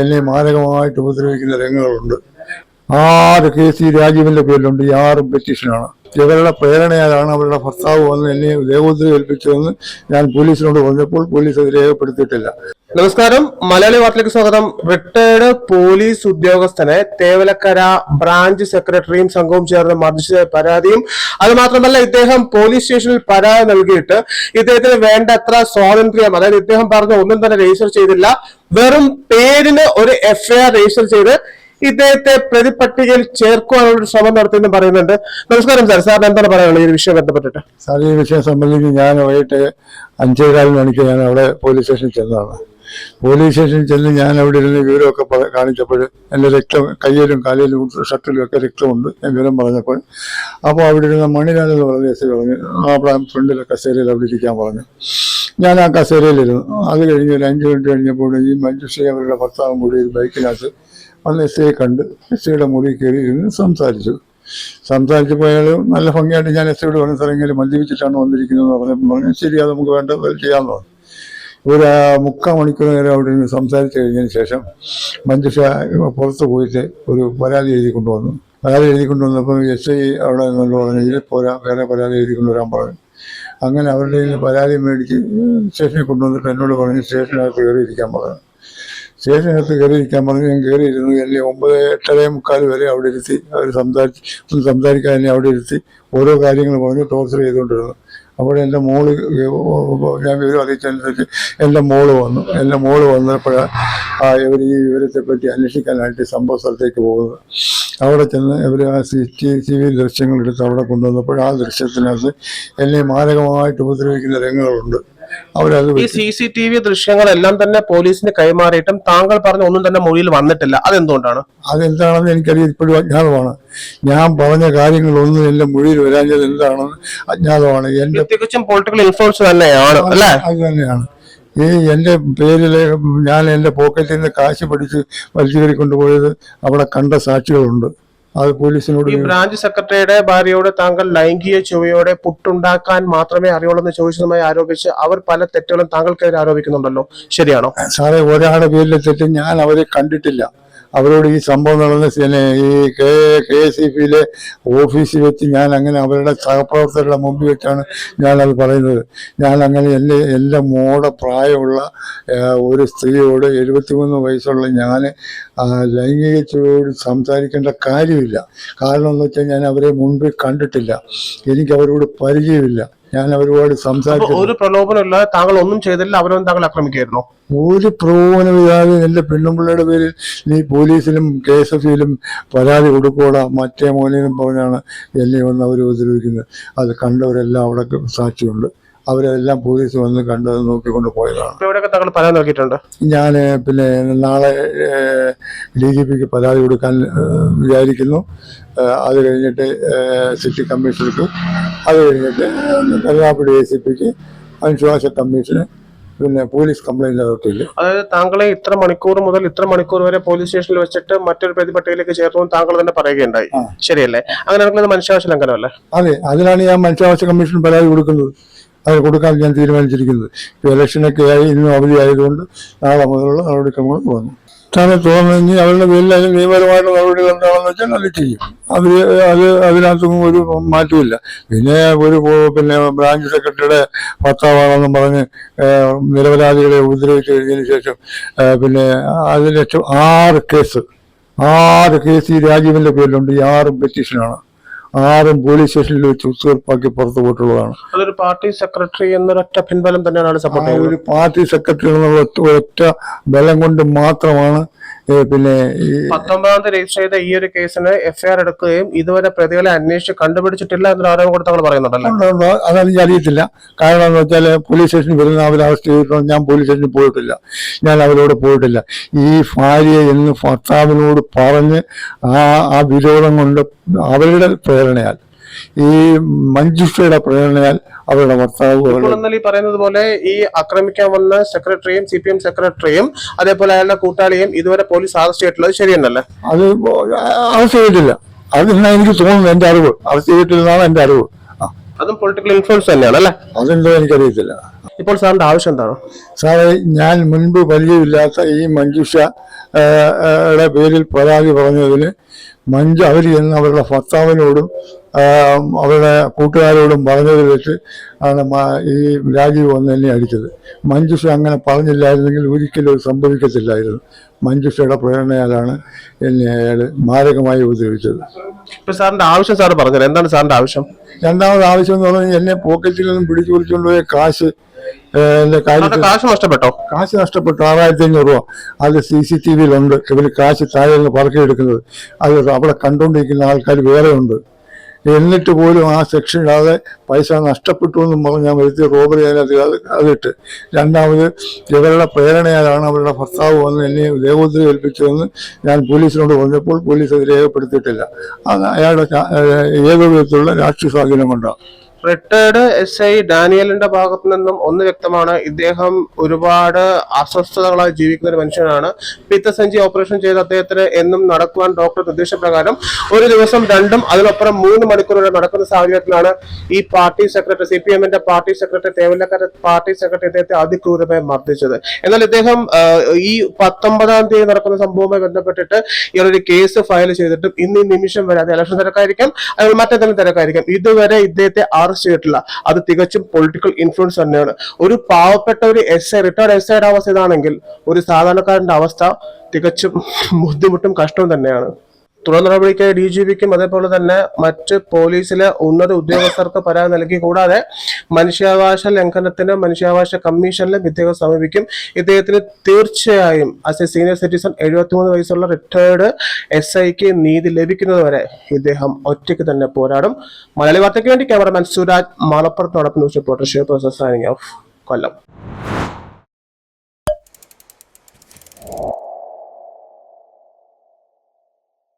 എന്നെ മാരകമായിട്ട് ഉപദ്രവിക്കുന്ന രംഗങ്ങളുണ്ട്. ആറ് കെ സി രാജീവിന്റെ പേരിലുണ്ട്. ഈ ആറും പെറ്റീഷനാണ് ഇവരുടെ പ്രേരണയാലാണ് അവരുടെ ഭർത്താവ് വന്ന് എന്നെ ദേവോദ്രി ഏൽപ്പിച്ചതെന്ന് ഞാൻ പോലീസിനോട് പറഞ്ഞപ്പോൾ പോലീസ് അത് രേഖപ്പെടുത്തിയിട്ടില്ല. നമസ്കാരം. മലയാളി വാർത്തയിലേക്ക് സ്വാഗതം. റിട്ടയർഡ് പോലീസ് ഉദ്യോഗസ്ഥനെ തേവലക്കര ബ്രാഞ്ച് സെക്രട്ടറിയും സംഘവും ചേർന്ന് മർദ്ദിച്ച പരാതിയും. അത് മാത്രമല്ല ഇദ്ദേഹം പോലീസ് സ്റ്റേഷനിൽ പരാതി നൽകിയിട്ട് ഇദ്ദേഹത്തിന് വേണ്ടത്ര സ്വാതന്ത്ര്യം അതായത് ഇദ്ദേഹം പറഞ്ഞ ഒന്നും തന്നെ രജിസ്റ്റർ ചെയ്തില്ല. വെറും പേരിന് ഒരു എഫ്ഐആർ രജിസ്റ്റർ ചെയ്ത് ഇദ്ദേഹത്തെ പ്രതിപട്ടികയിൽ ചേർക്കുവാനുള്ള ശ്രമം നടത്തിയെന്ന് പറയുന്നുണ്ട്. നമസ്കാരം സാർ. സാറിന് എന്താണ് പറയാനുള്ളത്? ഈ വിഷയം ബന്ധപ്പെട്ടിട്ട്. സാർ ഈ വിഷയം സംബന്ധിച്ച് ഞാൻ വൈകിട്ട് അഞ്ചേകാലിന് മണിക്ക് ഞാൻ അവിടെ പോലീസ് സ്റ്റേഷനിൽ ചെന്നതാണ്. പോലീസ് സ്റ്റേഷനിൽ ചെന്ന് ഞാൻ അവിടെ ഇരുന്ന് വിവരമൊക്കെ കാണിച്ചപ്പോൾ എന്റെ രക്തം കയ്യിലും കാലിലും ഷർട്ടിലും ഒക്കെ രക്തമുണ്ട് ഞാൻ വിവരം പറഞ്ഞപ്പോൾ. അപ്പോൾ അവിടെ ഇരുന്ന മണിലാൽ എന്ന് പറഞ്ഞ എസ് പറഞ്ഞു അവിടെ ഫ്രണ്ടിലെ കസേരയിൽ അവിടെ ഇരിക്കാൻ പറഞ്ഞു. ഞാൻ ആ കസേരയിലിരുന്നു അത് കഴിഞ്ഞ് ഒരു അഞ്ച് മിനിറ്റ് കഴിഞ്ഞപ്പോൾ ഈ മഞ്ജുശ്രീ അവരുടെ ഭർത്താവും കൂടി ഒരു ബൈക്കിനകത്ത് വന്ന് എസ് കണ്ട് എസ് മുറി കയറി ഇരുന്ന് സംസാരിച്ചു. സംസാരിച്ചപ്പോൾ അയാൾ നല്ല ഭംഗിയായിട്ട് ഞാൻ എസ് ഐയോട് പറഞ്ഞ സ്ഥലങ്ങളിൽ മദ്യപിച്ചിട്ടാണ് വന്നിരിക്കുന്നത് പറഞ്ഞപ്പോൾ പറഞ്ഞു ശരി അത് നമുക്ക് വേണ്ടത് ചെയ്യാമെന്ന് പറഞ്ഞു. ഒരു മുക്കാൽ മണിക്കൂർ നേരം അവിടെ നിന്ന് സംസാരിച്ച് കഴിഞ്ഞതിന് ശേഷം മഞ്ജുഷ പുറത്ത് പോയിട്ട് ഒരു പരാതി എഴുതി കൊണ്ടുവന്നു. പരാതി എഴുതി കൊണ്ടുവന്നപ്പോൾ എസ് ഐ അവിടെ നിന്നുകൊണ്ട് പറഞ്ഞു ഇതിൽ പോരാ വേറെ പരാതി എഴുതി കൊണ്ടുവരാൻ പറഞ്ഞു. അങ്ങനെ അവരുടെ പരാതി മേടിച്ച് സ്റ്റേഷനിൽ കൊണ്ടുവന്നിട്ട് എന്നോട് പറഞ്ഞു സ്റ്റേഷനകത്ത് കയറിയിരിക്കാൻ പറഞ്ഞു. സ്റ്റേഷനകത്ത് കയറിയിരിക്കാൻ പറഞ്ഞു. ഞാൻ കയറിയിരുന്നു. എന്നെ ഒമ്പത് എട്ടര മുക്കാൽ വരെ അവിടെ ഇരുത്തി അവർ സംസാരിച്ച് ഒന്ന് സംസാരിക്കാൻ എന്നെ അവിടെ ഇരുത്തി ഓരോ കാര്യങ്ങൾ പറഞ്ഞ് ടോർച്ചർ ചെയ്തുകൊണ്ടിരുന്നു. അപ്പോൾ എന്റെ മോൾ ഞാൻ വിവരം അറിയിച്ചതനുസരിച്ച് എന്റെ മോൾ വന്നു. എന്റെ മോൾ വന്നപ്പോഴാണ് ഇവർ ഈ വിവരത്തെപ്പറ്റി അന്വേഷിക്കാനായിട്ട് സംഭവ സ്ഥലത്തേക്ക് പോകുന്നത്. അവിടെ ചെന്ന് ഇവർ ആ സി ടി സി വി ദൃശ്യങ്ങളെടുത്ത് അവിടെ കൊണ്ടുവന്നപ്പോൾ ആ ദൃശ്യത്തിനകത്ത് എന്നെ മാരകമായിട്ട് ഉപദ്രവിക്കുന്ന രംഗങ്ങളുണ്ട്. അവരത് ഈ സി സി ടി വി ദൃശ്യങ്ങളെല്ലാം തന്നെ പോലീസിന് കൈമാറിയിട്ടും താങ്കൾ പറഞ്ഞ ഒന്നും തന്നെ മൊഴിയിൽ വന്നിട്ടില്ല. അതെന്തുകൊണ്ടാണ്? അതെന്താണെന്ന് എനിക്കറിയാം. ഇപ്പോഴും അജ്ഞാതമാണ്. ഞാൻ പറഞ്ഞ കാര്യങ്ങളൊന്നും എന്റെ മൊഴിയിൽ വരാഞ്ഞത് എന്താണെന്ന് അജ്ഞാതമാണ്. എന്റെ തികച്ചും പൊളിറ്റിക്കൽ ഇൻഫ്ലുവൻസ് തന്നെയാണ് അല്ലേ? അത് തന്നെയാണ്. ഈ എന്റെ പേരിൽ ഞാൻ എന്റെ പോക്കറ്റിൽ നിന്ന് കാശ് പിടിച്ച് വലിച്ചു കയറി കൊണ്ടുപോയത് അവിടെ കണ്ട സാക്ഷികളുണ്ട്. അത് പോലീസിനോട് ഈ ബ്രാഞ്ച് സെക്രട്ടറിയുടെ ഭാര്യയോട് താങ്കൾ ലൈംഗിക ചുവയോടെ പുട്ടുണ്ടാക്കാൻ മാത്രമേ അറിയുള്ളൂ എന്ന് ചോദിച്ചതുമായി ആരോപിച്ച് അവർ പല തെറ്റുകളും താങ്കൾക്കെതിരെ ആരോപിക്കുന്നുണ്ടല്ലോ. ശരിയാണോ? സാറേ ഒരാളുടെ പേരിലെ തെറ്റ് ഞാൻ അവരെ കണ്ടിട്ടില്ല. അവരോട് ഈ സംഭവം നടന്ന ഈ കെ കെ എസ് ഇ പിയിലെ ഓഫീസിൽ വെച്ച് ഞാൻ അങ്ങനെ അവരുടെ സഹപ്രവർത്തകരുടെ മുമ്പിൽ വെച്ചാണ് ഞാനത് പറയുന്നത്. ഞാൻ അങ്ങനെ എന്റെ എന്റെ മോടെ പ്രായമുള്ള ഒരു സ്ത്രീയോട് എഴുപത്തിമൂന്ന് വയസ്സുള്ള ഞാൻ ലൈംഗിക ചോട് സംസാരിക്കേണ്ട കാര്യമില്ല. കാരണം എന്ന് വെച്ചാൽ ഞാൻ അവരെ മുൻപിൽ കണ്ടിട്ടില്ല. എനിക്ക് അവരോട് പരിചയമില്ല. ഞാൻ അവരോട് അപ്പൊ സംസാരിച്ചു ഒരു പ്രലോഭനമില്ലാതെ താങ്കൾ ഒന്നും ചെയ്തില്ല അവരൊന്നും താങ്കൾ ആക്രമിക്കായിരുന്നു ഒരു പ്രലോഭനമില്ലാതെ എന്റെ പെണ്ണുമ്പിള്ളയുടെ പേരിൽ നീ പോലീസിലും കെ എസ് എഫ് സിയിലും പരാതി കൊടുക്കൂടാ മറ്റേ മോനിലും പറഞ്ഞാണ് എന്നെ വന്ന് അവർ ഉപദ്രവിക്കുന്നത്. അത് കണ്ടവരെല്ലാം അവിടെ സാക്ഷിയുണ്ട്. അവരെല്ലാം പോലീസ് വന്ന് കണ്ട് നോക്കിക്കൊണ്ട് പോയതാണ്. പരാതി നോക്കിയിട്ടുണ്ട് ഞാൻ പിന്നെ നാളെ ഡി ജി പിക്ക് പരാതി കൊടുക്കാൻ വിചാരിക്കുന്നു. അത് കഴിഞ്ഞിട്ട് സിറ്റി കമ്മീഷണർക്ക് അത് കഴിഞ്ഞിട്ട് കരുനാപ്പള്ളി എ സി പിക്ക് അനുശ്വാസ കമ്മീഷന് പിന്നെ പോലീസ് കംപ്ലൈന്റ് അതോറിറ്റിയിൽ അതായത് താങ്കളെ ഇത്ര മണിക്കൂർ മുതൽ ഇത്ര മണിക്കൂർ വരെ പോലീസ് സ്റ്റേഷനിൽ വെച്ചിട്ട് മറ്റൊരു പ്രതിപട്ടികയിലേക്ക് ചേർന്നു താങ്കൾ തന്നെ പറയുകയുണ്ടായി. ശരിയല്ലേ? അങ്ങനെ അത് മനുഷ്യാവകാശ ലംഘനമല്ലേ അതെ അതിനാണ് ഞാൻ മനുഷ്യാവകാശ കമ്മീഷൻ പരാതി കൊടുക്കുന്നത്. അത് കൊടുക്കാൻ ഞാൻ തീരുമാനിച്ചിരിക്കുന്നത്. ഇപ്പോൾ ഇലക്ഷനൊക്കെ ആയി ഇന്നും അവധി ആയതുകൊണ്ട് നാളെ മുതലുള്ള നടപടിക്രമങ്ങൾ തുടങ്ങും. തന്നെ തോന്നുന്നെങ്കിൽ അവരുടെ പേരിൽ അതിന് നിയമപരമായിട്ട് നടപടികൾ എന്താണെന്ന് വെച്ചാൽ അത് ചെയ്യും. അത് അത് അതിനകത്തൊന്നും ഒരു മാറ്റമില്ല പിന്നെ ഒരു പിന്നെ ബ്രാഞ്ച് സെക്രട്ടറിയുടെ ഭർത്താവാണെന്നും പറഞ്ഞ് നിരപരാധികളെ ഉപദ്രവിച്ചു കഴിഞ്ഞതിന് ശേഷം പിന്നെ അതിന് ആറ് കേസ്. ആറ് കേസ് ഈ രാജീവിന്റെ പേരിലുണ്ട്. ഈ ആറും പെറ്റീഷനാണ് ആറും പോലീസ് സ്റ്റേഷനിൽ വെച്ച് ഉത്തീർപ്പാക്കി പുറത്തു പോയിട്ടുള്ളതാണ്. അതൊരു പാർട്ടി സെക്രട്ടറി എന്നൊരൊറ്റ പിൻബലം തന്നെയാണ് സപ്പോർട്ട് ഒരു പാർട്ടി സെക്രട്ടറി എന്നുള്ള ഒറ്റ ബലം കൊണ്ട് മാത്രമാണ് പിന്നെ ഈ പത്തൊമ്പതാം തീയതി രജിസ്റ്റർ ചെയ്ത ഈ ഒരു കേസിന് എഫ്ഐആർ എടുക്കുകയും ഇതുവരെ പ്രതികളെ അന്വേഷിച്ച് കണ്ടുപിടിച്ചിട്ടില്ല എന്നൊരു ആരോപണം കൂടെ താങ്കൾ പറയുന്നുണ്ടല്ലോ. അതെനിക്ക് അറിയത്തില്ല. കാരണം എന്ന് വെച്ചാൽ പോലീസ് സ്റ്റേഷനിൽ വരുന്ന അവർ അറസ്റ്റ് ചെയ്തിട്ടോ ഞാൻ പോലീസ് സ്റ്റേഷനിൽ പോയിട്ടില്ല. ഞാൻ അവരോട് പോയിട്ടില്ല. ഈ ഭാര്യയെ എന്ന് ഭർത്താവിനോട് പറഞ്ഞ് ആ ആ വിരോധം കൊണ്ട് അവരുടെ പ്രേരണയാൽ ഈ മഞ്ജുഷയുടെ പ്രേരണയാൽ അവരുടെ ഭർത്താവ് പറയുന്നത് പോലെ ഈ ആക്രമിക്കാൻ വന്ന സെക്രട്ടറിയും സി പി എം സെക്രട്ടറിയും അതേപോലെ അയാളുടെ കൂട്ടാളിയും ഇതുവരെ പോലീസ് അറസ്റ്റ് ചെയ്തിട്ടുള്ളത് ശരിയെന്നല്ലേ? അത് അറസ്റ്റ് ചെയ്തിട്ടില്ല. അതിനാണ് എനിക്ക് തോന്നുന്നു എന്റെ അറിവ്. അറസ്റ്റ് ചെയ്തിട്ടില്ലെന്നാണ് എന്റെ അറിവ്. അതും പൊളിറ്റിക്കൽ ഇൻഫ്ലുവൻസ് തന്നെയാണ് അല്ലേ അതെന്തോ എനിക്കറിയത്തില്ല. ഇപ്പോൾ സാറിന്റെ ആവശ്യം എന്താണ്? സാറേ ഞാൻ മുൻപ് പരിചയമില്ലാത്ത ഈ മഞ്ജുഷ ആ, ആ, യുടെ പേരിൽ പരാതി പറഞ്ഞതിന് മഞ്ജു അവർ ചെന്ന് അവരുടെ ഭർത്താവിനോടും അവരുടെ കൂട്ടുകാരോടും പറഞ്ഞത് വെച്ച് ആണ് ഈ രാജീവ് വന്ന് എന്നെ അടിച്ചത്. മഞ്ജുഷ അങ്ങനെ പറഞ്ഞില്ലായിരുന്നെങ്കിൽ ഒരിക്കലും ഒരു സംഭവിക്കത്തില്ലായിരുന്നു. മഞ്ജുഷയുടെ പ്രേരണയാലാണ് എന്നെ അയാൾ മാരകമായി ഉപദ്രവിച്ചത്. ഇപ്പൊ സാറിന്റെ ആവശ്യം സാർ പറഞ്ഞത് എന്താണ് സാറിന്റെ ആവശ്യം? രണ്ടാമത് ആവശ്യം എന്ന് പറഞ്ഞാൽ എന്നെ പോക്കറ്റിൽ നിന്നും പിടിച്ചു പിടിച്ചുകൊണ്ടുപോയ കാശ് എന്റെ കാശ് നഷ്ടപ്പെട്ടോ? കാശ് നഷ്ടപ്പെട്ടു. ആറായിരത്തി അഞ്ഞൂറ് രൂപ. അത് സി സി ടി വിയിലുണ്ട്. ഇവർ കാശ് താഴെ നിന്ന് പറക്കിയെടുക്കുന്നത് അത് അവിടെ കണ്ടുകൊണ്ടിരിക്കുന്ന ആൾക്കാർ വേറെ ഉണ്ട്. എന്നിട്ട് പോലും ആ സെക്ഷൻ ഇടാതെ പൈസ നഷ്ടപ്പെട്ടു എന്നും പറഞ്ഞ് ഞാൻ വരുത്തിയ റോബറി അതിനകത്ത് അതിട്ട്. രണ്ടാമത് ഇവരുടെ പ്രേരണയാലാണ് അവരുടെ ഭർത്താവ് വന്ന് എന്നെ ദേവോദ്രി ഏൽപ്പിച്ചതെന്ന് ഞാൻ പോലീസിനോട് പറഞ്ഞപ്പോൾ പോലീസ് അത് രേഖപ്പെടുത്തിയിട്ടില്ല. അയാളുടെ ഏകവിധത്തിലുള്ള വിധത്തിലുള്ള രാഷ്ട്രീയ സ്വാധീനം കൊണ്ടാണ്. റിട്ടയർഡ് എസ് ഐ ഡാനിയലിന്റെ ഭാഗത്തു നിന്നും ഒന്ന് വ്യക്തമാണ്. ഇദ്ദേഹം ഒരുപാട് അസ്വസ്ഥതകളായി ജീവിക്കുന്ന ഒരു മനുഷ്യനാണ്. പിത്തസഞ്ചി ഓപ്പറേഷൻ ചെയ്ത അദ്ദേഹത്തിന് എന്നും നടക്കുവാൻ ഡോക്ടർ നിർദ്ദേശപ്രകാരം ഒരു ദിവസം രണ്ടും അതിനപ്പുറം മൂന്ന് മണിക്കൂർ വരെ നടക്കുന്ന സാഹചര്യത്തിലാണ് ഈ പാർട്ടി സെക്രട്ടറി സി പി എമ്മിന്റെ party secretary Thevalakkara party secretary അദ്ദേഹത്തെ അതിക്രൂരമായി മർദ്ദിച്ചത്. എന്നാൽ ഇദ്ദേഹം ഈ പത്തൊമ്പതാം തീയതി നടക്കുന്ന സംഭവവുമായി ബന്ധപ്പെട്ടിട്ട് ഇയാളൊരു കേസ് ഫയൽ ചെയ്തിട്ടും ഇന്ന് ഈ നിമിഷം വരെ അത് ഇലക്ഷൻ തിരക്കായിരിക്കാം അതിൽ മറ്റേതെങ്കിലും തിരക്കായിരിക്കാം. ഇതുവരെ ഇദ്ദേഹത്തെ അറസ്റ്റ് ചെയ്തിട്ടില്ല. അത് തികച്ചും പൊളിറ്റിക്കൽ ഇൻഫ്ലുവൻസ് തന്നെയാണ്. ഒരു പാവപ്പെട്ട ഒരു എസ് ഐ റിട്ടയർഡ് എസ് ഐയുടെ അവസ്ഥ ഇതാണെങ്കിൽ ഒരു സാധാരണക്കാരന്റെ അവസ്ഥ തികച്ചും ബുദ്ധിമുട്ടും കഷ്ടവും തന്നെയാണ്. തുടർ നടപടിക്ക് ഡി ജി പിക്കും അതേപോലെ തന്നെ മറ്റ് പോലീസിലെ ഉന്നത ഉദ്യോഗസ്ഥർക്ക് പരാതി നൽകി. കൂടാതെ മനുഷ്യാവകാശ ലംഘനത്തിന് മനുഷ്യാവകാശ കമ്മീഷനിലും ഇദ്ദേഹം സമീപിക്കും. ഇദ്ദേഹത്തിന് തീർച്ചയായും ആസ് എ സീനിയർ സിറ്റിസൺ എഴുപത്തിമൂന്ന് വയസ്സുള്ള റിട്ടയർഡ് എസ് ഐക്ക് നീതി ലഭിക്കുന്നതുവരെ ഇദ്ദേഹം ഒറ്റയ്ക്ക് തന്നെ പോരാടും. മലയാളി വാർത്തയ്ക്ക് വേണ്ടി ക്യാമറമാൻ സുരാജ് മലപ്പുറത്തോടൊപ്പം ന്യൂസ് റിപ്പോർട്ടർ ഷേപ്പ് ഓഫ് കൊല്ലം.